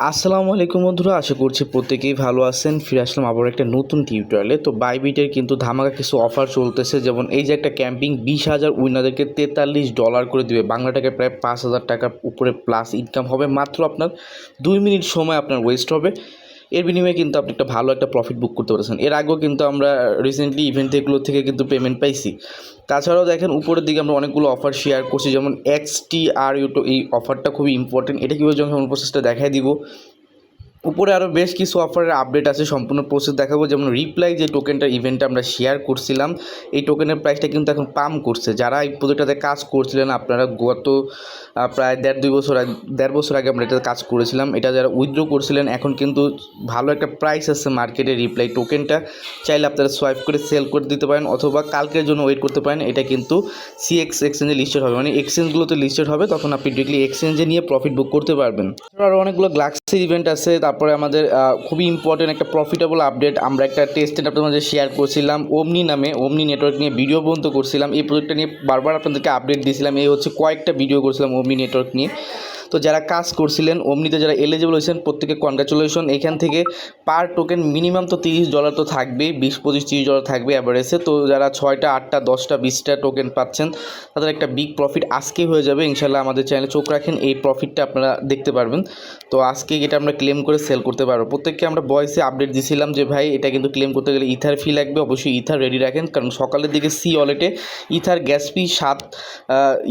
আসসালামু আলাইকুম বন্ধুরা, আশা করছি প্রত্যেকেই ভালো আছেন। ফিরে আসলাম আবার একটা নতুন টিউটোরিয়ালে তো বাইবিটের কিন্তু ধামাকা কিছু অফার চলতেছে, যেমন এই যে একটা ক্যাম্পিং বিশ হাজার উইনারদেরকে তেতাল্লিশ ডলার করে দিবে। বাংলা টাকায় প্রায় পাঁচ হাজার টাকার উপরে প্লাস ইনকাম হবে। মাত্র আপনার দুই মিনিট সময় আপনার ওয়েস্ট হবে। এর বিনিময়ে কিন্তু আপনি একটা ভালো একটা প্রফিট বুক করতে পারছেন। এর আগেও কিন্তু আমরা রিসেন্টলি ইভেন্ট এগুলো থেকে কিন্তু পেমেন্ট পাইছি। তাছাড়াও দেখেন উপরের দিকে আমরা অনেকগুলো অফার শেয়ার করছি, যেমন এক্সটি আর ইউটো এই অফারটা খুবই ইম্পর্টেন্ট এটা কীভাবে যখন প্রসেসটা দেখাই দিব উপরে আরও বেশ কিছু অফারের আপডেট আছে, সম্পূর্ণ প্রসেস দেখাবো। যেমন রিপ্লাই যে টোকেনটা ইভেন্টটা আমরা শেয়ার করছিলাম, এই টোকেনের প্রাইসটা কিন্তু এখন পাম করছে। যারা এই প্রজেক্টটাতে কাজ করছিলেন, আপনারা গত প্রায় দেড় দুই বছর আগে, দেড় বছর আগে আমরা এটাতে কাজ করেছিলাম। এটা যারা উইথড্র করছিলেন, এখন কিন্তু ভালো একটা প্রাইস আছে মার্কেটে রিপ্লাই টোকেনটা চাইলে আপনারা সোয়াইপ করে সেল করে দিতে পারেন, অথবা কালকের জন্য ওয়েট করতে পারেন। এটা কিন্তু সিএক্স এক্সচেঞ্জে লিস্টেড হবে। মানে এক্সচেঞ্জগুলোতে লিস্টেড হবে, তখন আপনি ডিরেক্টলি এক্সচেঞ্জে নিয়ে প্রফিট বুক করতে পারবেন। আরও অনেকগুলো গ্লাক্সের ইভেন্ট আছে তারপরে আমাদের খুবই ইম্পর্টেন্ট একটা প্রফিটেবল আপডেট আমরা একটা টেস্টেড আপনাদের মাঝে শেয়ার করছিলাম। ওমনি নামে ওমনি নেটওয়ার্ক নিয়ে ভিডিও পর্যন্ত করছিলাম। এই প্রজেক্টটা নিয়ে বারবার আপনাদেরকে আপডেট দিয়েছিলাম এই হচ্ছে কয়েকটা ভিডিও করছিলাম ওমনি নেটওয়ার্ক নিয়ে। তো যারা কাজ করছিলেন, অমনিতে যারা এলিজিবল হয়েছেন, প্রত্যেকে কনগ্রাচুলেশন এখান থেকে পার টোকেন মিনিমাম তো তিরিশ ডলার তো থাকবেই, বিশ, পঁচিশ, তিরিশ ডলার থাকবে অ্যাভারেজে তো যারা ছয়টা, আটটা, দশটা, বিশটা টোকেন পাচ্ছেন, তাদের একটা বিগ প্রফিট আজকেই হয়ে যাবে। ইনশাল্লাহ আমাদের চ্যানেলে চোখ রাখেন, এই প্রফিটটা আপনারা দেখতে পারবেন। তো আজকে এটা আমরা ক্লেম করে সেল করতে পারব, প্রত্যেককে আমরা ভয়েসে আপডেট দিছিলাম যে, ভাই, এটা কিন্তু ক্লেম করতে গেলে ইথার ফি লাগবে, অবশ্যই ইথার রেডি রাখেন। কারণ সকালের দিকে সি ওয়ালেটে ইথার গ্যাস ফি সাত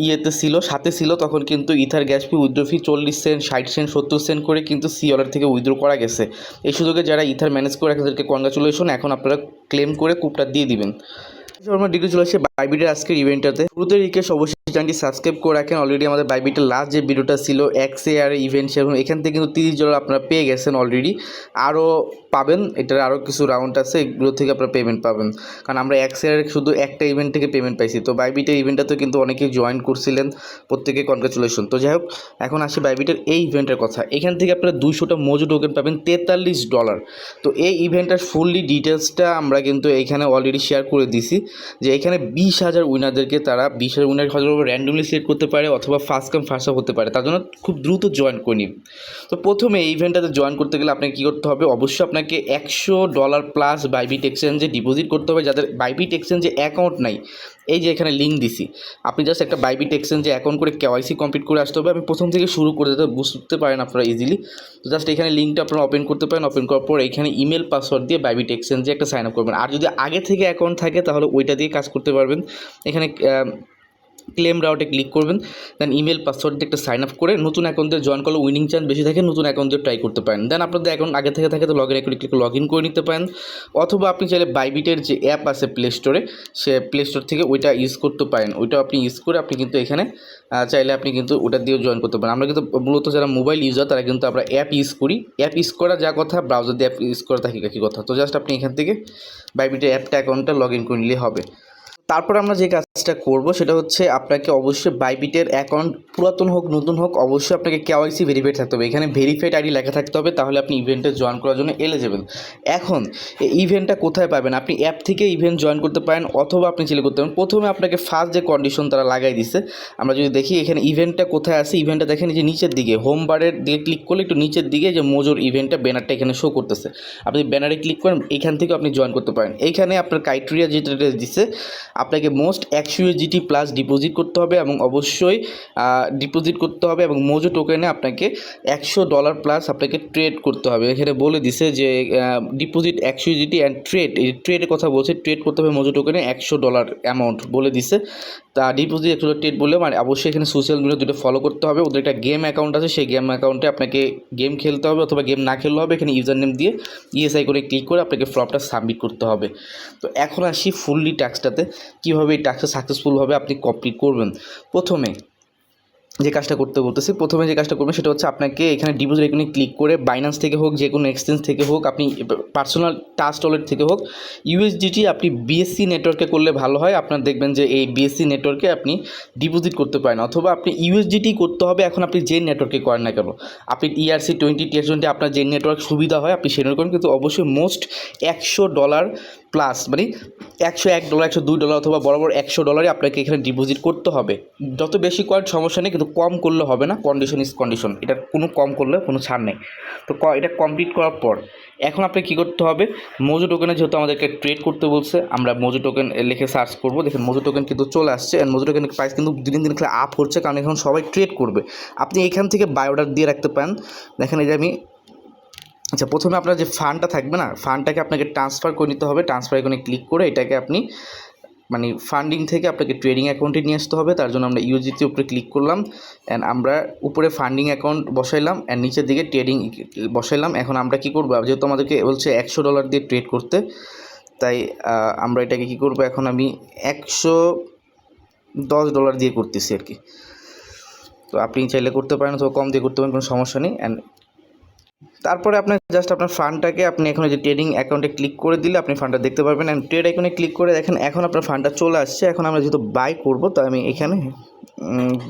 ইয়েতে ছিল, সাথে ছিল, তখন কিন্তু ether gas fee withdraw fee চল্লিশ সেন্ট, ষাট সেন্ট, সত্তর সেন্ট করে কিন্তু সি ওয়ালেট থেকে উইথড্র করা গেছে। এই সুযোগে যারা ইথার ম্যানেজ করে তাদেরকে কনগ্রাচুলেশন এখন আপনারা ক্লেম করে কুপটা দিয়ে দিবেন। শর্মা ডিগ্রি চলে আসছে বাইবিটের আজকের ইভেন্টটাতে শুরুতে রিকেশ অবশ্যই চ্যানেলটি সাবস্ক্রাইব করে রাখেন। অলরেডি আমাদের বাইবিটের লাস্ট যে ভিডিওটা ছিল এক্স এ আর ইভেন্ট সেরকম, এখান থেকে কিন্তু তিরিশ ডলার আপনারা পেয়ে গেছেন অলরেডি আরও পাবেন, এটার আরও কিছু রাউন্ড আছে, এগুলো থেকে আপনারা পেমেন্ট পাবেন। কারণ আমরা এক্সের শুধু একটা ইভেন্ট থেকে পেমেন্ট পাইছি। তো বাইবিটের ইভেন্টটাতে কিন্তু অনেকেই জয়েন করছিলেন, প্রত্যেকে কনগ্রাচুলেশন তো যাই হোক, এখন আসি বাইবিটের এই ইভেন্টের কথা। এখান থেকে আপনারা দুশোটা মজু টোকেন পাবেন, তেতাল্লিশ ডলার তো এই ইভেন্টটার ফুললি ডিটেলসটা আমরা কিন্তু এইখানে অলরেডি শেয়ার করে দিছি, যে এখানে বিশ হাজার উইনারদেরকে তারা, বিশ হাজার উইনার হয়তো র্যান্ডমলি সিলেক্ট করতে পারে অথবা ফার্স্ট কাম ফার্স্ট হতে পারে। তার জন্য খুব দ্রুত জয়েন করে নিন। তো প্রথমে এই ইভেন্টটাতে জয়েন করতে গেলে আপনাকে কী করতে হবে? অবশ্যই আপনাকে একশো ডলার প্লাস বাইবিট এক্সচেঞ্জে ডিপোজিট করতে হবে। যাদের বাইবিট এক্সচেঞ্জে অ্যাকাউন্ট নাই, এই যে এখানে লিঙ্ক দিছি, আপনি জাস্ট একটা বাইবিট এক্সচেঞ্জে অ্যাকাউন্ট করে কেওয়াইসি কমপ্লিট করে আসতে হবে। আমি প্রথম থেকে শুরু করে দিতে বুঝতে পারেন আপনারা ইজিলি তো জাস্ট এখানে লিঙ্কটা আপনারা ওপেন করতে পারেন। ওপেন করার পর এখানে ইমেল পাসওয়ার্ড দিয়ে বাইবিট এক্সচেঞ্জে একটা সাইন আপ করবেন। আর যদি আগে থেকে অ্যাকাউন্ট থাকে, তাহলে ওইটা দিয়ে কাজ করতে পারবেন। এখানে ক্লেম রাউটে ক্লিক করবেন দেন ইমেল পাসওয়ার্ড একটা সাইন আপ করে নতুন অ্যাকাউন্টে জয়েন করলে উইনিং চান্স বেশি থাকে, নতুন অ্যাকাউন্টে ট্রাই করতে পারেন। দেন আপনাদের অ্যাকাউন্ট আগে থেকে থাকে তো log in click log in করে নিতে পারেন। অথবা আপনি চাইলে বাইবিটের যে অ্যাপ আছে প্লে স্টোরে সে প্লে স্টোর থেকে ওইটা ইউজ করতে পারেন। ওইটা আপনি ইউজ করে আপনি কিন্তু এখানে চাইলে আপনি কিন্তু ওটা দিয়েও জয়েন করতে পারেন। আমরা কিন্তু মূলত যারা মোবাইল ইউজার তারা কিন্তু আমরা অ্যাপ ইউজ করি। অ্যাপ ইউজ করা যা কথা ব্রাউজার দিয়ে অ্যাপ ইউজ করা থাকি একই কথা। তো জাস্ট আপনি এখান থেকে বাইবিটের অ্যাপটা অ্যাকাউন্টটা লগ ইন করে নিলে হবে। তারপর আমরা যে কাজটা করব সেটা হচ্ছে আপনাকে অবশ্যই বাইবিটের অ্যাকাউন্ট পুরাতন হোক, নতুন হোক, অবশ্যই আপনাকে কেওয়াইসি ভেরিফাইড থাকতে হবে। এখানে ভেরিফাইড আইডি লেখা থাকতে হবে, তাহলে আপনি ইভেন্টে জয়েন করার জন্য এলিজিবল এখন, এই ইভেন্টটা কোথায় পাবেন? আপনি অ্যাপ থেকে ইভেন্ট জয়েন করতে পারেন অথবা আপনি চাইলে করতে পারেন। প্রথমে আপনাকে ফার্স্ট যে কন্ডিশন তারা লাগাই দিছে, আমরা যদি দেখি এখানে ইভেন্টটা কোথায় আছে ইভেন্টটা দেখেন যে নিচের দিকে হোম বারের দিকে ক্লিক করলে একটু নিচের দিকে যে মোজোর ইভেন্টটা ব্যানারটা এখানে শো করতেছে। আপনি ব্যানারে ক্লিক করেন, এখান থেকে আপনি জয়েন করতে পারেন। এইখানে আপনার ক্রাইটেরিয়া যেটা দিচ্ছে আপনাকে মোস্ট একশো ইউজিটি প্লাস ডিপোজিট করতে হবে এবং অবশ্যই ডিপোজিট করতে হবে এবং মোজো টোকেনে আপনাকে একশো ডলার প্লাস আপনাকে ট্রেড করতে হবে। এখানে বলে দিছে যে ডিপোজিট একশো ইউজিটি অ্যান্ড ট্রেড, এই ট্রেডের কথা বলছে, ট্রেড করতে হবে মোজো টোকেনে একশো ডলার অ্যামাউন্ট বলে দিছে। তা ডিপোজিট একশো ট্রেড বলে মানে অবশ্যই এখানে সোশ্যাল মিডিয়া দুটো ফলো করতে হবে। ওদের একটা গেম অ্যাকাউন্ট আছে, সেই গেম অ্যাকাউন্টে আপনাকে গেম খেলতে হবে অথবা গেম না খেললে হবে। এখানে ইউজার নেম দিয়ে ইএসআই করে ক্লিক করে আপনাকে ফর্মটা সাবমিট করতে হবে। তো এখন আসি ফুললি ট্যাক্সটাতে কীভাবে এই ট্যাক্সটা সাকসেসফুলভাবে আপনি কমপ্লিট করবেন? প্রথমে যে কাজটা করতে বলতেছি, প্রথমে যে কাজটা করবেন সেটা হচ্ছে আপনাকে এখানে ডিপোজিট এখানে ক্লিক করে বাইন্যান্স থেকে হোক যে কোনো এক্সচেঞ্জ থেকে হোক, আপনি পার্সোনাল টাস্ট ওয়ালেট থেকে হোক ইউএসডিটি আপনি বিএসসি নেটওয়ার্কে করলে ভালো হয়। আপনার দেখবেন যে এই বিএসসি নেটওয়ার্কে আপনি ডিপোজিট করতে পারেন। অথবা আপনি ইউএসডিটি করতে হবে, এখন আপনি যে নেটওয়ার্কে করেন না কেন। আপনি ইআরসি টোয়েন্টি টিএস টোয়েন্টি আপনার যে নেটওয়ার্ক সুবিধা হয়, আপনি সে করেন। কিন্তু অবশ্যই মোস্ট একশো ডলার প্লাস মানে একশো এক ডলার একশো দুই ডলার অথবা বরাবর একশো ডলারই আপনাকে এখানে ডিপোজিট করতে হবে। যত বেশি কয়েন সমস্যা নেই, কিন্তু কম করলে হবে না কন্ডিশন ইজ কন্ডিশন এটা কোনো কম করলে কোনো ছাড় নেই। তো এটা কমপ্লিট করার পর, এখন আপনি কী করতে হবে? মজু টোকেনে যেহেতু আমাদেরকে ট্রেড করতে বলছে, আমরা মজু টোকেন লিখে সার্চ করব। দেখেন মজু টোকেন কিন্তু চলে আসছে অ্যান্ড মজু টোকেনের প্রাইস কিন্তু দিন দিন খেলে আপ হচ্ছে কারণ এখন সবাই ট্রেড করবে। আপনি এখান থেকে বাই অর্ডার দিয়ে রাখতে পারেন। দেখেন এই যে আমি আচ্ছা প্রথমে আপনার যে ফান্ডটা থাকবে না, ফান্ডটাকে আপনাকে ট্রান্সফার করে নিতে হবে। ট্রান্সফার এখানে ক্লিক করে এটাকে আপনি মানে ফান্ডিং থেকে আপনাকে ট্রেডিং অ্যাকাউন্টে নিয়ে আসতে হবে। তার জন্য আমরা ইউজিতে উপরে ক্লিক করলাম অ্যান্ড আমরা উপরে ফান্ডিং অ্যাকাউন্ট বসাইলাম অ্যান্ড নিচের দিকে ট্রেডিং বসাইলাম। এখন আমরা কি করব? যেহেতু আমাদেরকে বলছে একশো ডলার দিয়ে ট্রেড করতে, তাই আমরা এটাকে কি করব? এখন আমি একশো দশ ডলার দিয়ে করতেছি আর কি। তো আপনি চাইলে করতে পারেন অথবা কম দিয়ে করতে পারেন, কোনো সমস্যা নেই। অ্যান্ড তারপরে আপনার জাস্ট আপনার ফান্ডটাকে আপনি এখন যে ট্রেডিং অ্যাকাউন্টে ক্লিক করে দিলে আপনি ফান্ডটা দেখতে পারবেন। অ্যান্ড ট্রেড আইকনে ক্লিক করে দেখেন, এখন আপনার ফান্ডটা চলে আসছে। এখন আমরা যেহেতু বাই করব, তো আমি এখানে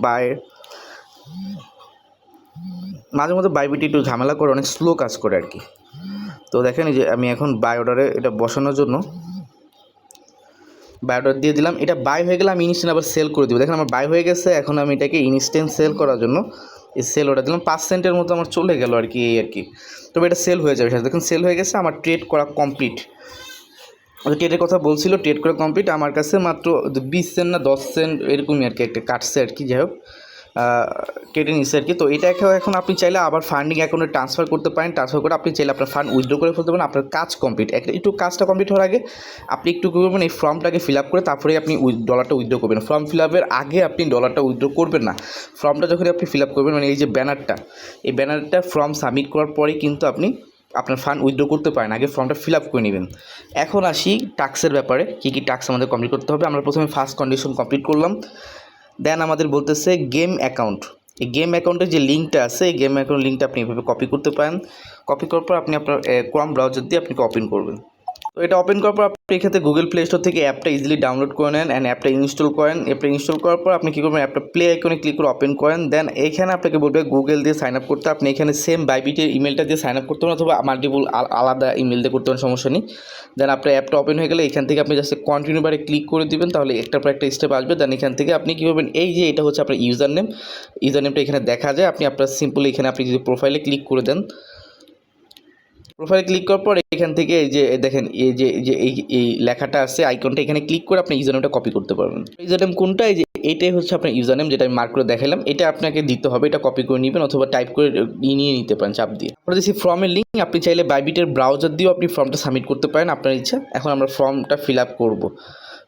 বাই মাঝে মধ্যে বাইবিটি একটু ঝামেলা করে অনেক স্লো কাজ করে আর কি। তো দেখেন যে আমি এখন বাই অর্ডারে এটা বসানোর জন্য বাই অর্ডার দিয়ে দিলাম। এটা বাই হয়ে গেলে আমি ইনস্ট্যান্ট আবার সেল করে দেবো। দেখেন আমার বাই হয়ে গেছে, এখন আমি এটাকে ইনস্ট্যান্ট সেল করার জন্য এই সেল অর্ডার দিলাম। পাঁচ সেন্টের মতো আমার চলে গেল আর কি, এই আর কি। তবে এটা সেল হয়ে যাবে। দেখুন সেল হয়ে গেছে, আমার ট্রেড করা কমপ্লিট ট্রেডের কথা বলছিল ট্রেড করা কমপ্লিট আমার কাছে মাত্র বিশ সেন্ট না দশ সেন্ট এরকমই আর কি একটা কাটছে আর কি, যাই হোক। কেটে নিচ্ছে আর কি। তো এটাকে এখন আপনি চাইলে আবার ফান্ডিং অ্যাকাউন্টে ট্রান্সফার করতে পারেন। ট্রান্সফার করে আপনি চাইলে আপনার ফান্ড উইথড্র করে ফেলতে পারেন। আপনার কাজ কমপ্লিট একটা কাজটা কমপ্লিট হওয়ার আগে আপনি একটু করবেন, এই ফর্মটাকে ফিল আপ করে তারপরে আপনি ডলারটা উইথড্র করবেন। ফর্ম ফিল আপের আগে আপনি ডলারটা উইথড্র করবেন না। ফর্মটা যখন আপনি ফিল আপ করবেন মানে এই যে ব্যানারটা এই ব্যানারটা ফর্ম সাবমিট করার পরেই কিন্তু আপনি আপনার ফান্ড উইথড্র করতে পারেন। আগে ফর্মটা ফিল আপ করে নেবেন। এখন আসি টাক্সের ব্যাপারে। কী কী টাক্স আমাদের কমপ্লিট করতে হবে? আমরা প্রথমে ফার্স্ট কন্ডিশন কমপ্লিট করলাম। দেন আমাদের বলতেছে গেম অ্যাকাউন্ট এই গেম অ্যাকাউন্টের যে লিঙ্কটা আছে, এই গেম অ্যাকাউন্ট লিঙ্কটা আপনি এভাবে কপি করতে পারেন। কপি করার পর আপনি আপনার ক্রম ব্রাউজার দিয়ে আপনি ওপেন করবেন। তো এটা ওপেন করার পর আপনি এক্ষেত্রে গুগল প্লে স্টোর থেকে অ্যাপটা ইজিলি ডাউনলোড করে নেন অ্যান্ড অ্যাপটা ইনস্টল করেন। অ্যাপটা ইনস্টল করার পর আপনি কী করবেন? অ্যাপটা প্লে আইকনে ক্লিক করে ওপেন করেন। দেন এখানে আপনাকে বলবে গুগল দিয়ে সাইন আপ করতে। আপনি এখানে সেম বাইবিটের ইমেলটা দিয়ে সাইন আপ করতে পারেন অথবা মাল্টিপুল আলাদা ইমেল দিয়ে করতে পারেন, সমস্যা নেই। দেন আপনার অ্যাপটা ওপেন হয়ে গেলে এখান থেকে আপনি জাস্ট কন্টিনিউ বারে ক্লিক করে দিবেন, তাহলে একটার পর একটা স্টেপ আসবে। দেন এখান থেকে আপনি কী করবেন? এই যে এটা হচ্ছে আপনার ইউজার নেম ইউজার নেমটা এখানে দেখা যায়। আপনি আপনার সিম্পলি এখানে আপনি যদি প্রোফাইলে ক্লিক করে দেন প্রোফাইলে ক্লিক করার পর এখান থেকে এই যে দেখেন, এই যে যে, এই এই লেখাটা আছে আইকনটা এখানে ক্লিক করে আপনি ইউজার নেমটা কপি করতে পারবেন। ইউজার নেম কোনটা? এই যে, এটাই হচ্ছে আপনার ইউজার নেম যেটা আমি মার্ক করে দেখালাম এটা আপনাকে দিতে হবে, এটা কপি করে নেবেন অথবা টাইপ করে নিয়ে নিতে পারেন চাপ দিয়ে। তারপরে দিচ্ছি ফর্মের লিঙ্ক আপনি চাইলে বাইবিটের ব্রাউজার দিয়েও আপনি ফর্মটা সাবমিট করতে পারেন, আপনার ইচ্ছা। এখন আমরা ফর্মটা ফিল আপ করব।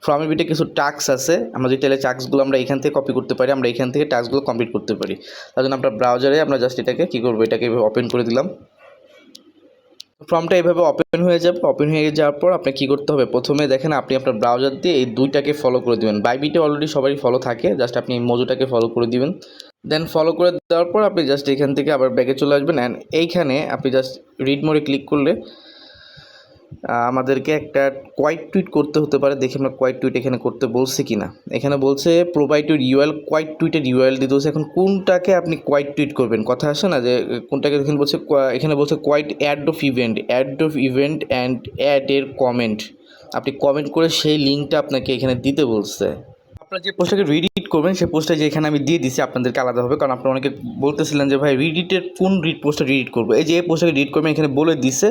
ফর্মের ভিতরে কিছু টাস্ক আছে, আমরা যদি চাইলে টাস্কগুলো আমরা এখান থেকে কপি করতে পারি, আমরা এখান থেকে টাস্কগুলো কমপ্লিট করতে পারি। তার জন্য আপনার ব্রাউজারে আমরা জাস্ট এটাকে কী করব? এটাকে ওপেন করে দিলাম। ফর্মটা এভাবে ওপেন হয়ে যাবে। ওপেন হয়ে যাওয়ার পর আপনি কী করতে হবে? প্রথমে দেখেন আপনি আপনার ব্রাউজার দিয়ে এই দুইটাকে ফলো করে দিবেন। বাইবিটা অলরেডি সবারই ফলো থাকে। জাস্ট আপনি মজুটাকে ফলো করে দিবেন। দেন ফলো করে দেওয়ার পর আপনি জাস্ট এখান থেকে আবার ব্যাগে চলে আসবেন। অ্যান্ড এইখানে আপনি জাস্ট রিড মোডে ক্লিক করলে আমাদেরকে একটা কোয়াইট টুইট করতে হতে পারে, দেখি আমরা কোয়াইট টুইট এখানে করতে বলছে কি না এখানে বলছে প্রোভাইডেড ইউএল কোয়াইট টুইটের ইউএল দিতে বলছে এখন কোনটাকে আপনি কোয়াইট টুইট করবেন? কথা আসে না যে, কোনটাকে এখানে বলছে এখানে বলছে quote add of event add of event and add এর কমেন্ট আপনি কমেন্ট করে সেই লিঙ্কটা আপনাকে এখানে দিতে বলছে। আপনার যে পোস্টটাকে রিডিট করবেন, সেই পোস্টটা যে এখানে আমি দিয়ে দিছি আপনাদেরকে আলাদাভাবে, কারণ আপনারা অনেকে বলতেছিলেন যে, ভাই রিডিটের কোন রিড পোস্টটা রিডিট করব? এই যে এই পোস্টটাকে রিড করবেন এখানে বলে দিছে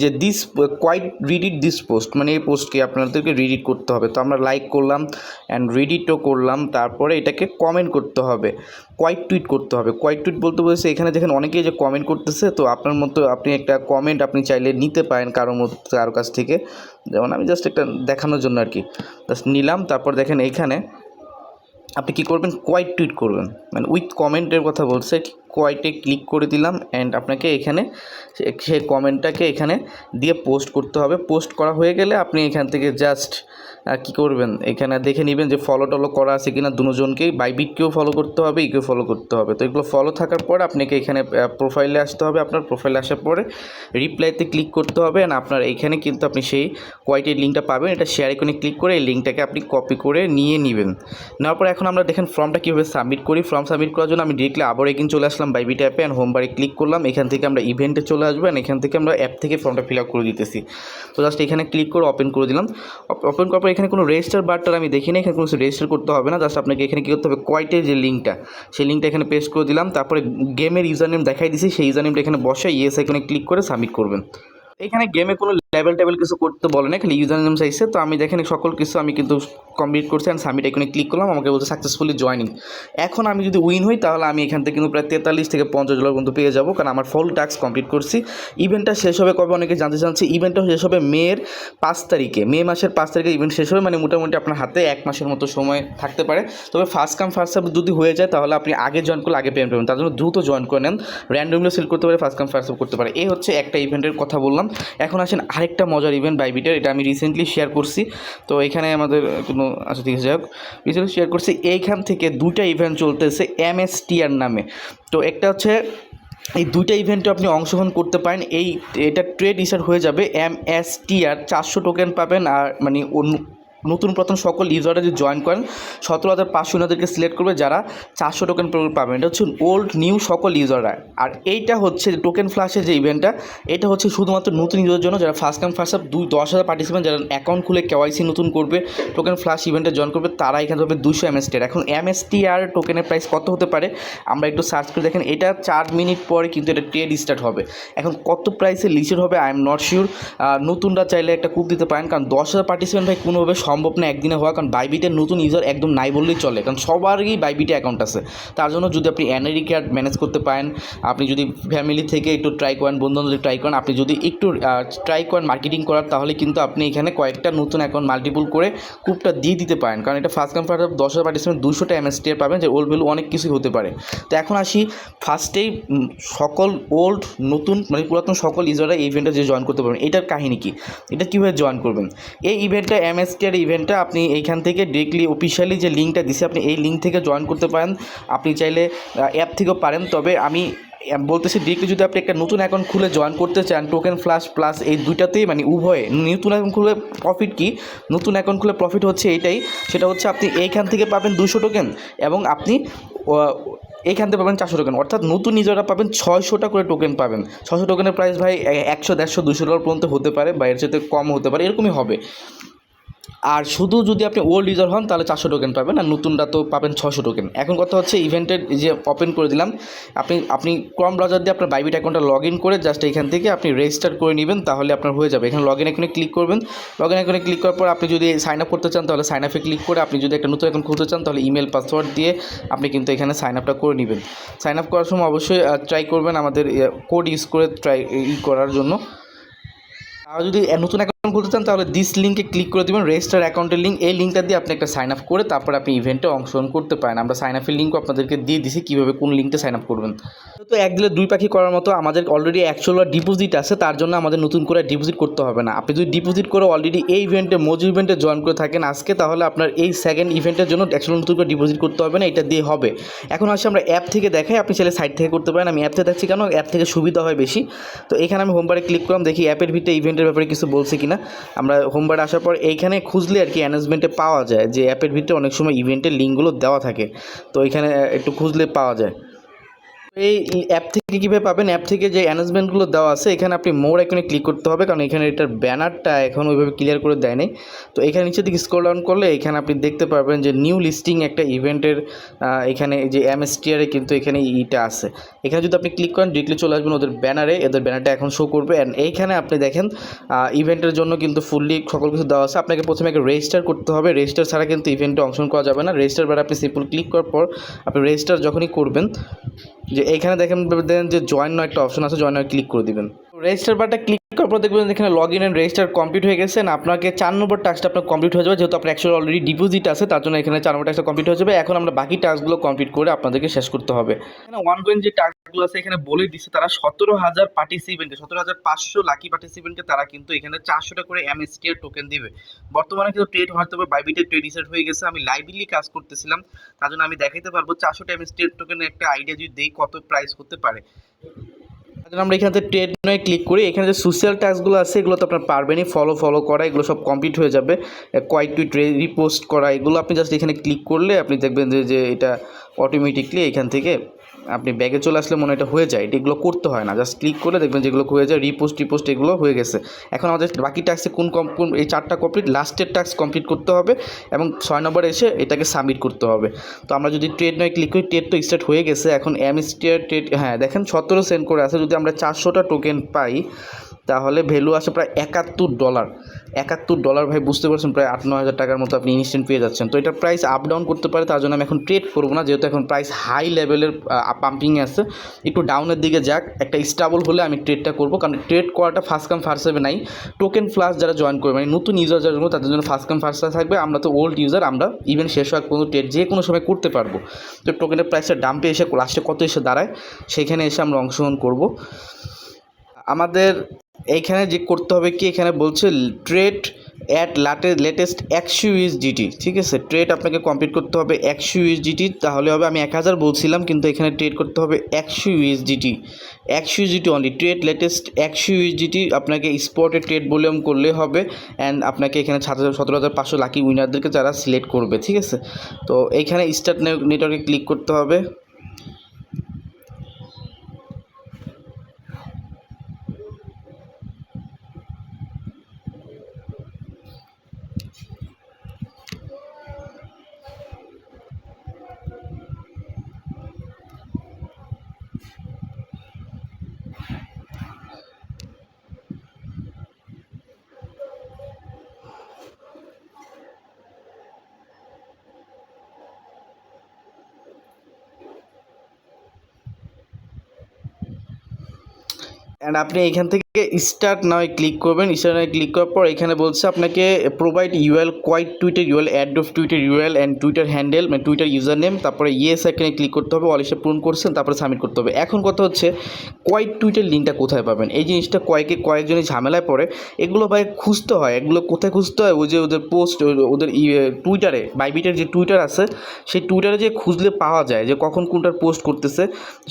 যে this quote retweet this post মানে এই পোস্টকে আপনাদেরকে রিডিট করতে হবে। তো আমরা লাইক করলাম অ্যান্ড রিডিটও করলাম, তারপরে এটাকে কমেন্ট করতে হবে। কোয়াইট টুইট করতে হবে। কোয়াইট টুইট বলতে বলছে, এখানে দেখেন অনেকেই যে কমেন্ট করতেছে, তো আপনার মতো আপনি একটা কমেন্ট আপনি চাইলে নিতে পারেন কারোর মতো কারোর কাছ থেকে। যেমন আমি জাস্ট একটা দেখানোর জন্য আর কি। জাস্ট নিলাম, তারপর দেখেন এইখানে আপনি কী করবেন? কোয়াইট টুইট করবেন। মানে উইথ কমেন্টের কথা বলছে কোয়াইটে ক্লিক করে দিলাম অ্যান্ড আপনাকে এখানে সে- কমেন্টটাকে এখানে দিয়ে পোস্ট করতে হবে। পোস্ট করা হয়ে গেলে আপনি এখান থেকে জাস্ট কী করবেন? এখানে দেখে নেবেন যে ফলো টলো করা আছে কিনা দুজনকেই। বাইবিটকেও ফলো করতে হবে ইকেও ফলো করতে হবে। তো এগুলো ফলো থাকার পর আপনাকে এখানে প্রোফাইলে আসতে হবে আপনার। প্রোফাইলে আসার পরে রিপ্লাইতে ক্লিক করতে হবে অ্যান্ড আপনার এখানে কিন্তু আপনি সেই কোয়াইটের লিঙ্কটা পাবেন। এটা শেয়ার আইকনে ক্লিক করে এই লিঙ্কটাকে আপনি কপি করে নিয়ে নেবেন। নেওয়ার পর এখন আমরা দেখেন ফর্মটা কীভাবে সাবমিট করি। ফর্ম সাবমিট করার জন্য আমি ডিরেক্টলি আবার এগিন চলে আসলাম। আসলাম বাইবিট অ্যাপে অ্যান্ড হোম বারে ক্লিক করলাম। এখান থেকে আমরা ইভেন্টে চলে আসব অ্যান্ড এখান থেকে আমরা অ্যাপ থেকে ফর্মটা ফিল আপ করে দিতেছি। তো জাস্ট এখানে ক্লিক করে ওপেন করে দিলাম। ওপেন করার পর এখানে কোনো রেজিস্টার বারটার আমি দেখি না এখানে কোনো রেজিস্টার করতে হবে না। জাস্ট আপনাকে এখানে কী করতে হবে? কয়টের যে লিঙ্কটা সেই লিঙ্কটা এখানে পেস্ট করে দিলাম। তারপরে গেমের ইউজার নেম দেখাই দিছি। সেই ইউজার নেমটা এখানে বসে ইয়েস এখানে ক্লিক করে সাবমিট করবেন। এখানে গেমে কোনো লেভেল টেবেল কিছু করতে বলে না, খালি ইউজার নেম চাইছে। তো আমি দেখেন সকল কিছু আমি কিন্তু কমপ্লিট করছি অ্যান্ড সাবমিট এখানে ক্লিক করলাম, আমাকে বলছে সাকসেসফুলি জয়নিং এখন আমি যদি উইন হই, তাহলে আমি এখান থেকে কিন্তু প্রায় তেতাল্লিশ থেকে পঞ্চাশ ডলার পর্যন্ত পেয়ে যাব, কারণ আমার ফুল টাস্ক কমপ্লিট করছি। ইভেন্টটা শেষ হবে কবে অনেকে জানতে চাচ্ছি ইভেন্টটা শেষ হবে মেয়ের পাঁচ তারিখে। মে মাসের পাঁচ তারিখে ইভেন্ট শেষ হবে মানে মোটামুটি আপনার হাতে এক মাসের মতো সময় থাকতে পারে। তবে ফার্স্ট কাম ফার্স্ট সার্ভ যদি হয়ে যায়, তাহলে আপনি আগে জয়েন করলে আগে পেমেন্ট পাবেন। তার জন্য দ্রুত জয়েন করে নেন। র্যান্ডমলি সিল করতে পারে ফার্স্ট কাম ফার্স্ট সার্ভ করতে পারে। এই হচ্ছে একটা ইভেন্টের কথা বললাম। এখন আসেন আরেকটা মজার ইভেন্ট বাইবিটার এটা আমি রিসেন্টলি শেয়ার করছি। তো এখানে আমাদের কোনো আচ্ছা ঠিক আছে, যাই হোক। রিসেন্টলি শেয়ার করছি, এইখান থেকে দুইটা ইভেন্ট চলতেছে এম এস টিআর নামে। তো একটা হচ্ছে, এই দুইটা ইভেন্টে আপনি অংশগ্রহণ করতে পারেন, এই, এটা ট্রেড রিসার্ট হয়ে যাবে এম এস টি আর চারশো টোকেন পাবেন, আর মানে অন্য নতুন প্রথম সকল ইউজাররা যদি জয়েন করেন, সতেরো হাজার পাঁচশো ওনাদেরকে সিলেক্ট করবে যারা চারশো টোকেন পাবেন। এটা হচ্ছে ওল্ড নিউ সকল ইউজাররা আর এইটা হচ্ছে টোকেন ফ্লাশের যে ইভেন্টটা এটা হচ্ছে শুধুমাত্র নতুন ইউজারের জন্য, যারা ফার্স্ট কাম ফার্স্ট আপ দুই, দশ হাজার পার্টিসিপেন্ট যারা অ্যাকাউন্ট খুলে কেওয়াইসি নতুন করবে টোকেন ফ্লাশ ইভেন্টে জয়েন করবে, তারা এখানে পাবে দুশো এমএসটির এখন এমএসটি আর টোকেনের প্রাইস কত হতে পারে, আমরা একটু সার্চ করে দেখেন, এটা চার মিনিট পরে কিন্তু এটা ট্রেড স্টার্ট হবে। এখন কত প্রাইসে লিস্টেড হবে আই এম নট শিওর নতুনরা চাইলে একটা কুপ দিতে পারেন, কারণ দশ হাজার পার্টিসিপেন্ট ভাই কোনোভাবে সম্ভব না একদিনে হওয়া, কারণ বাইবিটের নতুন ইউজার একদম নাই বললেই চলে, কারণ সবারই বাইবিটে অ্যাকাউন্ট আছে। তার জন্য যদি আপনি এনআইডি কার্ড ম্যানেজ করতে পারেন, আপনি যদি ফ্যামিলি থেকে একটু ট্রাই করেন বন্ধু বান্ধব ট্রাই করেন, আপনি যদি একটু ট্রাই করেন মার্কেটিং করার, তাহলে কিন্তু আপনি এখানে কয়েকটা নতুন অ্যাকাউন্ট মাল্টিপুল করে কুপটা দিয়ে দিতে পারেন। কারণ এটা ফার্স্ট কাম ফার্স্ট দশ হাজার পার্টিসিপেন্ট দুশোটা এমএসটিআর পাবেন, যে ওল্ড ভ্যালু অনেক কিছুই হতে পারে। তো এখন আসি ফার্স্টেই সকল ওল্ড নতুন মানে পুরাতন সকল ইউজাররা এই ইভেন্টে যে জয়েন করতে পারবেন। এটার কাহিনী কি? এটা কীভাবে জয়েন করবেন? এই ইভেন্টটা এমএসটিআর ইভেন্টটা আপনি এইখান থেকে ডিরেক্টলি অফিসিয়ালি যে লিঙ্কটা দিছে, আপনি এই লিঙ্ক থেকে জয়েন করতে পারেন। আপনি চাইলে অ্যাপ থেকেও পারেন। তবে আমি বলতেছি ডিরেক্টলি যদি আপনি একটা নতুন অ্যাকাউন্ট খুলে জয়েন করতে চান টোকেন ফ্লাশ প্লাস এই দুইটাতেই মানে উভয়ে, নতুন অ্যাকাউন্ট খুলে প্রফিট কি? নতুন অ্যাকাউন্ট খুলে প্রফিট হচ্ছে এইটাই। সেটা হচ্ছে আপনি এইখান থেকে পাবেন দুশো টোকেন এবং আপনি এইখান থেকে পাবেন চারশো টোকেন অর্থাৎ নতুন ইউজাররা পাবেন ছয়শোটা করে টোকেন পাবেন। ছশো টোকেনের প্রাইস ভাই একশো, দেড়শো দুশো ডলার পর্যন্ত হতে পারে বা এর সাথে কম হতে পারে, এরকমই হবে। আর শুধু যদি আপনি ওল্ড ইউজার হন, তাহলে চারশো টোকেন পাবেন আর নতুনটা তো পাবেন ছশো টোকেন এখন কথা হচ্ছে ইভেন্টের যে ওপেন করে দিলাম, আপনি আপনি ক্রম ব্রাউজার দিয়ে আপনার বাইবিট অ্যাকাউন্টটা লগ ইন করে জাস্ট এখান থেকে আপনি রেজিস্টার করে নেবেন, তাহলে আপনার হয়ে যাবে। এখানে লগ ইন এখানে ক্লিক করবেন। লগ ইন এখানে ক্লিক করার পর আপনি যদি সাইন আপ করতে চান, তাহলে সাইন আপে ক্লিক করে আপনি যদি একটা নতুন অ্যাকাউন্ট খুলতে চান, তাহলে ইমেল পাসওয়ার্ড দিয়ে আপনি কিন্তু এখানে সাইন আপটা করে নেবেন। সাইন আপ করার সময় অবশ্যই ট্রাই করবেন আমাদের কোড ইউজ করে ট্রাই ই করার জন্য। আর যদি নতুন খুলতে চান, তাহলে দিস লিঙ্কে ক্লিক করে দেবেন রেজিস্টার অ্যাকাউন্টের লিঙ্ক এই লিঙ্কটা দিয়ে আপনি একটা সাইন আপ করে তারপর আপনি ইভেন্টে অংশগ্রহণ করতে পারেন। আমরা সাইন আপের লিঙ্কও আপনাদেরকে দিয়ে দিছি, কীভাবে কোন লিঙ্কে সাইন আপ করবেন। তো এক দিলে দুই পাখি করার মতো আমাদের অলরেডি একশো ডলার ডিপোজিট আছে, তার জন্য আমাদের নতুন করে ডিপোজিট করতে হবে না। আপনি যদি ডিপোজিট করে অলরেডি এই ইভেন্টে মজুর ইভেন্টে জয়েন করে থাকেন আজকে, তাহলে আপনার এই সেকেন্ড ইভেন্টের জন্য একশো নতুন করে ডিপোজিট করতে হবে না, এটা দিয়ে হবে। এখন আসলে আমরা অ্যাপ থেকে দেখাই, আপনি চাইলে সাইট থেকে করতে পারেন। আমি অ্যাপ থেকে দেখছি কেন? অ্যাপ থেকে সুবিধা হয় বেশি। তো এখানে আমি হোমবারে ক্লিক করলাম, দেখি অ্যাপের ভিতরে ইভেন্টের ব্যাপারে কিছু বলছে কিনা। আমরা হোমবার আসার পর এইখানে খুঁজলে আর কি অ্যানাউন্সমেন্টে পাওয়া যায় যে অ্যাপের ভিতরে অনেক সময় ইভেন্টের লিঙ্কগুলো দেওয়া থাকে। তো এখানে একটু খুঁজলে পাওয়া যায়। এই অ্যাপ থেকে কীভাবে পাবেন? অ্যাপ থেকে যে অ্যানাউন্সমেন্টগুলো দেওয়া আছে, এখানে আপনি মোর এখানে ক্লিক করতে হবে, কারণ এখানে এটার ব্যানারটা এখন ওইভাবে ক্লিয়ার করে দেয় নাই। তো এখানে নিচের দিকে স্ক্রল ডাউন করলে এখানে আপনি দেখতে পারবেন যে নিউ লিস্টিং একটা ইভেন্টের এখানে যে এমএসটিআরে কিন্তু এখানে ইটা আছে। এখানে যদি আপনি ক্লিক করেন ডিরেক্টলি চলে আসবেন ওদের ব্যানারে এদের ব্যানারটা এখন শো করবে। অ্যান্ড এইখানে আপনি দেখেন ইভেন্টের জন্য কিন্তু ফুললি সকল কিছু দেওয়া আছে। আপনাকে প্রথমে একটা রেজিস্টার করতে হবে। রেজিস্টার ছাড়া কিন্তু ইভেন্টে অংশগ্রহণ করা যাবে না। রেজিস্টার বারে আপনি সিম্পল ক্লিক করার পর আপনি রেজিস্টার যখনই করবেন যে এইখানে দেখেন দেন যে জয়েন নয় একটা অপশন আছে জয়েন ক্লিক করে দিবেন। রেজিস্টার বারটা ক্লিক পর দেখবেন এখানে log in and register complete হয়ে গেছে না আপনাকে চার নম্বর টাস্কটা আপনার কমপ্লিট হয়ে যাবে, যেহেতু আপনার একশো অলরেডি ডিপোজিট আছে, তার জন্য এখানে চার নম্বর টাস্কটা কমপ্লিট হয়ে যাবে। এখন আমরা বাকি টাস্কগুলো কমপ্লিট করে আপনাদেরকে শেষ করতে হবে। এখানে ওয়ান গোয়েন যে টাস্কগুলো আছে, এখানে বলে দিচ্ছে তারা সতেরো হাজার পার্টিসিপেন্টকে সতেরো হাজার পাঁচশো লাকি পার্টিসিপেন্টকে তারা কিন্তু এখানে চারশোটা করে এমএসটিআর টোকেন দিবে। বর্তমানে কিন্তু ট্রেড হয়তো বাইবিটের ট্রেড রিসেট হয়ে গেছে, আমি লাইভলি কাজ করতেছিলাম, তার জন্য আমি দেখাইতে পারব চারশোটা এমএসটিআর টোকেনের একটা আইডিয়া যদি দেই, কত প্রাইস হতে পারে। আমরা এখান ট্রেড নয় ক্লিক করি। এখানে যে সোশ্যাল ট্যাক্সগুলো আছে, এগুলো তো আপনার পারবেনই। ফলো ফলো করা, এগুলো সব কমপ্লিট হয়ে যাবে। কয়েক টুইট রিপোস্ট করা, এগুলো আপনি জাস্ট এখানে ক্লিক করলে আপনি দেখবেন যে এটা অটোমেটিকলি এখান থেকে আপনি ব্যাগে চলে আসলে মনে এটা হয়ে যায়, এগুলো করতে হয় না। জাস্ট ক্লিক করে দেখবেন যেগুলো হয়ে যায় রিপোস্ট টিপোস্ট এগুলো হয়ে গেছে। এখন আমাদের বাকি টাস্কে কোন কোন, এই চারটা কমপ্লিট লাস্টের টাস্ক কমপ্লিট করতে হবে এবং ছয় নম্বরে এসে এটাকে সাবমিট করতে হবে। তো আমরা যদি ট্রেড নয় ক্লিক করি ট্রেড তো স্টার্ট হয়ে গেছে। এখন এমএসটিআর ট্রেড হ্যাঁ দেখেন সতেরো সেন্ট করে আছে। যদি আমরা চারশোটা টোকেন পাই তাহলে ভ্যালু আসে প্রায় একাত্তর ডলার একাত্তর ডলার ভাই, বুঝতে পারছেন? প্রায় আট ন হাজার টাকার মতো আপনি ইনস্ট্যান্ট পেয়ে যাচ্ছেন। তো এটা প্রাইস আপ ডাউন করতে পারে, তার জন্য আমি এখন ট্রেড করব না। যেহেতু এখন প্রাইস হাই লেভেলের পাম্পিংয়ে আছে। একটু ডাউনের দিকে যাক, একটা স্টাবল হলে আমি ট্রেডটা করব। কারণ ট্রেড করাটা ফার্স্ট কাম ফার্স্ট সেভে নাই। টোকেন ফ্লাস যারা জয়েন করবে মানে নতুন ইউজার যারা তাদের জন্য ফার্স্ট কাম ফার্স্ট থাকবে। আমরা তো ওল্ড ইউজার আমরা ইভেন শেষ হওয়ার কোনো ট্রেড যে কোনো সময় করতে পারব। তো টোকেনের প্রাইসটা ডাম্পে এসে লাস্টে কত এসে দাঁড়ায়, সেখানে এসে আমরা অংশগ্রহণ করব। আমাদের এইখানে যে করতে হবে কি? এখানে বলছে ট্রেড অ্যাট লাটে লেটেস্ট একশো ইউএসডিটি ঠিক আছে? ট্রেড আপনাকে কমপ্লিট করতে হবে একশো ইউএসডিটি তাহলে হবে আমি এক হাজার বলছিলাম, কিন্তু এখানে ট্রেড করতে হবে একশো ইউএসডিটি একশো ইউএসডিটি অনলি ট্রেড লেটেস্ট একশো ইউএসডিটি আপনাকে স্পটে ট্রেড ভলিউম করলে হবে অ্যান্ড আপনাকে এখানে সতেরো সতেরো হাজার পাঁচশো লাকি উইনারদেরকে যারা সিলেক্ট করবে, ঠিক আছে? তো এইখানে স্টার্ট নেটওয়ার্কে ক্লিক করতে হবে। অ্যান্ড আপনি এইখান থেকে স্টার্ট নয় ক্লিক করবেন। স্টার্ট নয় ক্লিক করার পর এখানে বলছে আপনাকে provide URL quote Twitter URL add of Twitter URL and Twitter handle মানে টুইটার ইউজার নেম তারপরে ইয়েস এখানে ক্লিক করতে হবে অলিশে পূরণ করছেন, তারপরে সাবমিট করতে হবে। এখন কথা হচ্ছে কোয়াইট টুইটার লিঙ্কটা কোথায় পাবেন? এই জিনিসটা কয়েকে, কয়েকজনই ঝামেলায় পড়ে। এগুলো ভাই খুঁজতে হয়, এগুলো কোথায় খুঁজতে হয়? ওই যে ওদের পোস্ট ওদের টুইটারে বাইবিটের যে টুইটার আছে, সেই টুইটারে যে খুঁজলে পাওয়া যায়, যে কখন কোনটার পোস্ট করতেছে,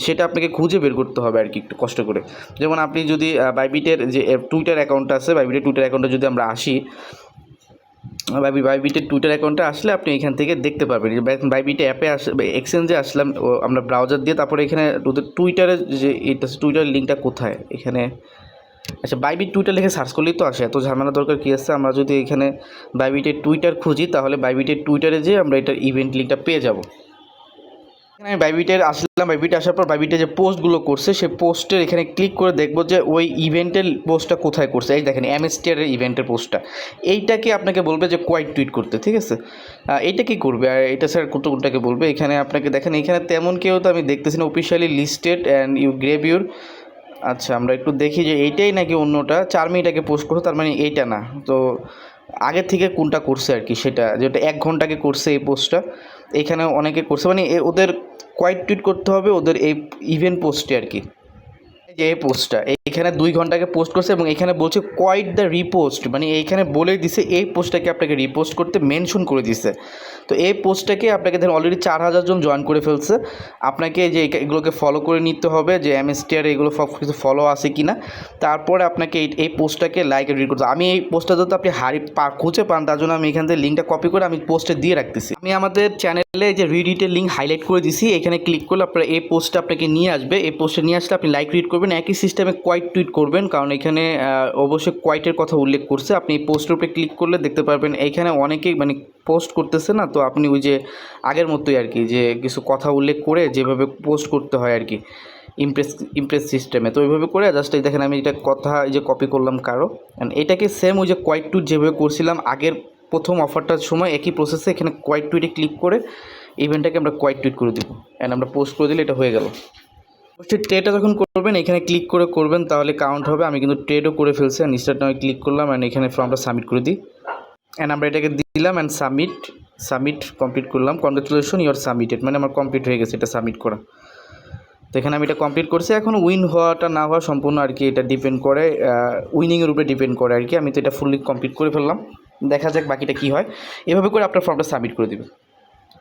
সেটা আপনাকে খুঁজে বের করতে হবে আর কি, একটু কষ্ট করে। যেমন আপনি যদি বাইবিটের যে টুইটার অ্যাকাউন্ট আছে বাইবিটের টুইটার অ্যাকাউন্টে যদি আমরা আসি বাইবি বাইবিটের টুইটার অ্যাকাউন্টে আসলে আপনি এখান থেকে দেখতে পারবেন। বাইবিটে অ্যাপে আস এক্সচেঞ্জে আসলাম আমরা ব্রাউজার দিয়ে, তারপরে এখানে ওদের টুইটারের যে এটা টুইটার লিঙ্কটা কোথায়? এখানে আচ্ছা বাইবিট টুইটার লিখে সার্চ করলেই তো আসে, এত ঝামেলা দরকার কী আছে? আমরা যদি এখানে বাইবিটের টুইটার খুঁজি, তাহলে বাইবিটের টুইটারে যেয়ে আমরা এটার ইভেন্ট লিঙ্কটা পেয়ে যাব। এখানে আমি বাইবিটের আসলাম, বাইবিটে আসার পর বাইবিটে যে পোস্টগুলো করছে সেই পোস্টের এখানে ক্লিক করে দেখব যে ওই ইভেন্টের পোস্টটা কোথায় করছে। এই দেখেন এমএসটিআরের ইভেন্টের পোস্টটা। এইটাকে আপনাকে বলবে যে কোয়াইট টুইট করতে, ঠিক আছে? এইটা কি করবে? আর এটা স্যার কোনটা কোনটাকে বলবে? এখানে আপনাকে দেখেন, এখানে তেমন কেউ তো আমি দেখতেছি না officially listed and you grab your আচ্ছা আমরা একটু দেখি যে এইটাই নাকি অন্যটা। চার মিনিট আগে পোস্ট করছে, তার মানে এইটা না। তো আগের থেকে কোনটা করছে আর কি সেটা, যেটা এক ঘন্টাকে করছে এই পোস্টটা। এখানে অনেকে করছে মানে ওদের কোয়াইট টুইট করতে হবে, ওদের এই ইভেন্ট পোস্টে আর কি। যে এই পোস্টটা এইখানে দুই ঘন্টাকে পোস্ট করছে এবং এখানে বলছে কোয়াইট দ্য রিপোস্ট মানে এইখানে বলে দিছে, এই পোস্টটাকে আপনাকে রিপোস্ট করতে মেনশন করে দিছে। তো এই পোস্টটাকে আপনাকে ধরেন অলরেডি চার হাজার জন জয়েন করে ফেলছে। আপনাকে যে এগুলোকে ফলো করে নিতে হবে, যে এমএসটিআর এগুলো সব কিছু ফলো আছে কি না তারপরে আপনাকে এই এই পোস্টটাকে লাইক রিড করতে আমি এই পোস্টটা যাতে আপনি হারি পা খুঁজে পান, তার জন্য আমি এখান থেকে লিঙ্কটা কপি করে আমি পোস্টে দিয়ে রাখতেছি। আমি আমাদের চ্যানেলে যে রিডিটের লিঙ্ক হাইলাইট করে দিছি, এখানে ক্লিক করলে আপনার এই পোস্টটা আপনাকে নিয়ে আসবে। এই পোস্টে নিয়ে আসলে আপনি লাইক রিড করবেন। একই সিস্টেমে কোয়াইট টুইট করবেন, কারণ এখানে অবশ্যই কোয়াইটের কথা উল্লেখ করছে। আপনি এই পোস্টের উপরে ক্লিক করলে দেখতে পারবেন এইখানে অনেকেই মানে পোস্ট করতেছে না? তো আপনি ওই যে আগের মতোই আর কি, যে কিছু কথা উল্লেখ করে যেভাবে পোস্ট করতে হয় আর কি ইমপ্রেস ইমপ্রেস সিস্টেমে তো ওইভাবে করে জাস্ট এই দেখেন আমি এটা কথা এই যে কপি করলাম কারও। And এটাকে সেম ওই যে কোয়াইট টুইট যেভাবে করছিলাম আগের প্রথম অফারটার সময় একই প্রসেসে এখানে কোয়াইট টুইটে ক্লিক করে ইভেন্টটাকে আমরা কোয়াইট টুইট করে দিব। অ্যান্ড আমরা পোস্ট করে দিলে এটা হয়ে গেল। পোস্টের ট্রেডটা যখন করবেন, এখানে ক্লিক করে করবেন, তাহলে কাউন্ট হবে। আমি কিন্তু ট্রেডও করে ফেলছি। অ্যান্ড স্টার্ট নয় ক্লিক করলাম। অ্যান্ড এখানে ফর্মটা সাবমিট করে দিই। অ্যান্ড আমরা এটাকে দিলাম অ্যান্ড সাবমিট সাবমিট কমপ্লিট করলাম। কনগ্রেচুলেশন ইউর সাবমিটেড মানে আমার কমপ্লিট হয়ে গেছে এটা সাবমিট করা। তো এখানে আমি এটা কমপ্লিট করছি। এখন উইন হওয়াটা না হওয়া সম্পূর্ণ আর কি এটা ডিপেন্ড করে উইনিংয়ের উপরে ডিপেন্ড করে আর কি। আমি তো এটা ফুললি কমপ্লিট করে ফেললাম। দেখা যাক বাকিটা কী হয়। এভাবে করে আপনার ফর্মটা সাবমিট করে দেবেন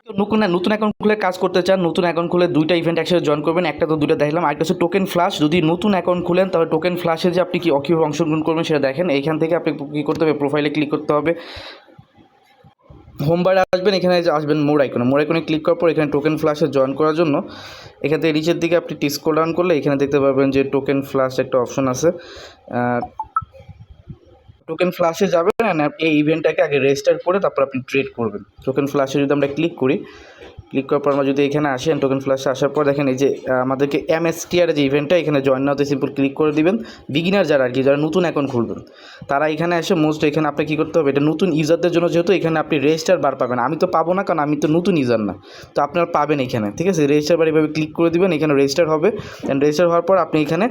নতুন নতুন অ্যাকাউন্ট খুলে কাজ করতে চান, নতুন অ্যাকাউন্ট খুলে দুইটা ইভেন্ট একসাথে জয়েন করবেন, একটা তো দুটো দেখলাম, আরেকটা হচ্ছে টোকেন ফ্লাশ যদি নতুন অ্যাকাউন্ট খুলেন, তাহলে টোকেন ফ্লাশে যে আপনি কি কীভাবে অংশগ্রহণ করবেন সেটা দেখেন। এইখান থেকে আপনি কী করতে হবে? প্রোফাইলে ক্লিক করতে হবে। হোম বারে আসবেন, এখানে যে আসবেন মোর আইকনে মোর আইকনে ক্লিক করার পর এখানে টোকেন ফ্ল্যাশে জয়েন করার জন্য এখান থেকে নিচের দিকে আপনি টিস্কোল ডাউন করলে এখানে দেখতে পাবেন যে টোকেন ফ্ল্যাশ একটা অপশন আছে। টোকেন ফ্ল্যাশে যাবেন এই ইভেন্টটাকে আগে রেজিস্টার করে তারপর আপনি ট্রেড করবেন। টোকেন ফ্ল্যাশে যদি আমরা ক্লিক করি ক্লিক করার পর আমরা যদি এখানে আসেন টোকেন ফ্ল্যাশে আসার পর দেখেন এই যে আমাদেরকে এমএসটিআর যে ইভেন্টটা এখানে জয়েন নাওতে সিম্পল ক্লিক করে দিবেন। বিগিনার যারা আর কি, যারা নতুন অ্যাকাউন্ট খুলবেন, তারা এখানে এসে মোস্ট এখানে আপনি কী করতে হবে, এটা নতুন ইউজারদের জন্য যেহেতু এখানে আপনি রেজিস্টার বার পাবেন। আমি তো পাবো না, কারণ আমি তো নতুন ইউজার না। তো আপনারা পাবেন এখানে, ঠিক আছে? রেজিস্টার বার এভাবে ক্লিক করে দিবেন, এখানে রেজিস্টার হবে। অ্যান্ড রেজিস্টার হওয়ার পর আপনি এখানে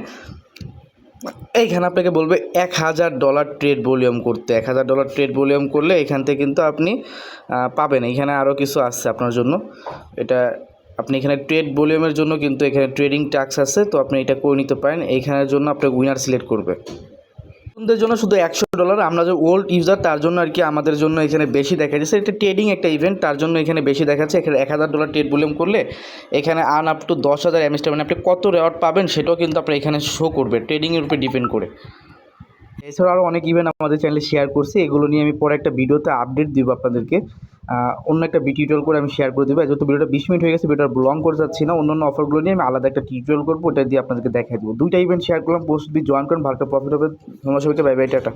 এইখানে আপনাকে বলবে এক হাজার ডলার ট্রেড ভলিউম করতে। এক হাজার ডলার ট্রেড ভলিউম করলে এখান থেকে কিন্তু আপনি পাবেন। এখানে আরও কিছু আসছে আপনার জন্য। এটা আপনি এখানে ট্রেড ভলিউমের জন্য কিন্তু এখানে ট্রেডিং ট্যাক্স আছে, তো আপনি এটা করে নিতে পারেন। এইখানের জন্য আপনাকে উইনার সিলেক্ট করবে। নতুনদের জন্য শুধু একশো ডলার আমরা যে ওল্ড ইউজার তার জন্য আর কি আমাদের জন্য এখানে বেশি দেখা যাচ্ছে এটা ট্রেডিং একটা ইভেন্ট তার জন্য এখানে বেশি দেখাচ্ছে। এখানে এক হাজার ডলার ট্রেড ভলিউম করলে এখানে আন আপ টু দশ হাজার এমএসটা মানে আপনি কত রেওয়ার্ড পাবেন, সেটাও কিন্তু আপনার এখানে শো করবে ট্রেডিংয়ের উপরে ডিপেন্ড করে। এছাড়াও আরও অনেক ইভেন্ট আমাদের চ্যানেলে শেয়ার করছি। এগুলো নিয়ে আমি পরে একটা ভিডিওতে আপডেট দিব আপনাদেরকে। অন্য একটা টিউটোরিয়াল করে আমি শেয়ার করে দেবো। যেহেতু ভিডিওটা বিশ মিনিট হয়ে গেছে, ভিডিওটা ব্লং করে যাচ্ছি না। অন্য অন্য অফারগুলো নিয়ে আমি আলাদা একটা টিউটোরিয়াল করব ওটা দিয়ে আপনাদেরকে দেখাই দেবো। দুইটা ইভেন্ট শেয়ার করলাম। পোস্ট দিয়ে জয়েন করেন, ভালো প্রফিট হবে। তোমার সবাইকে। Bye bye tata.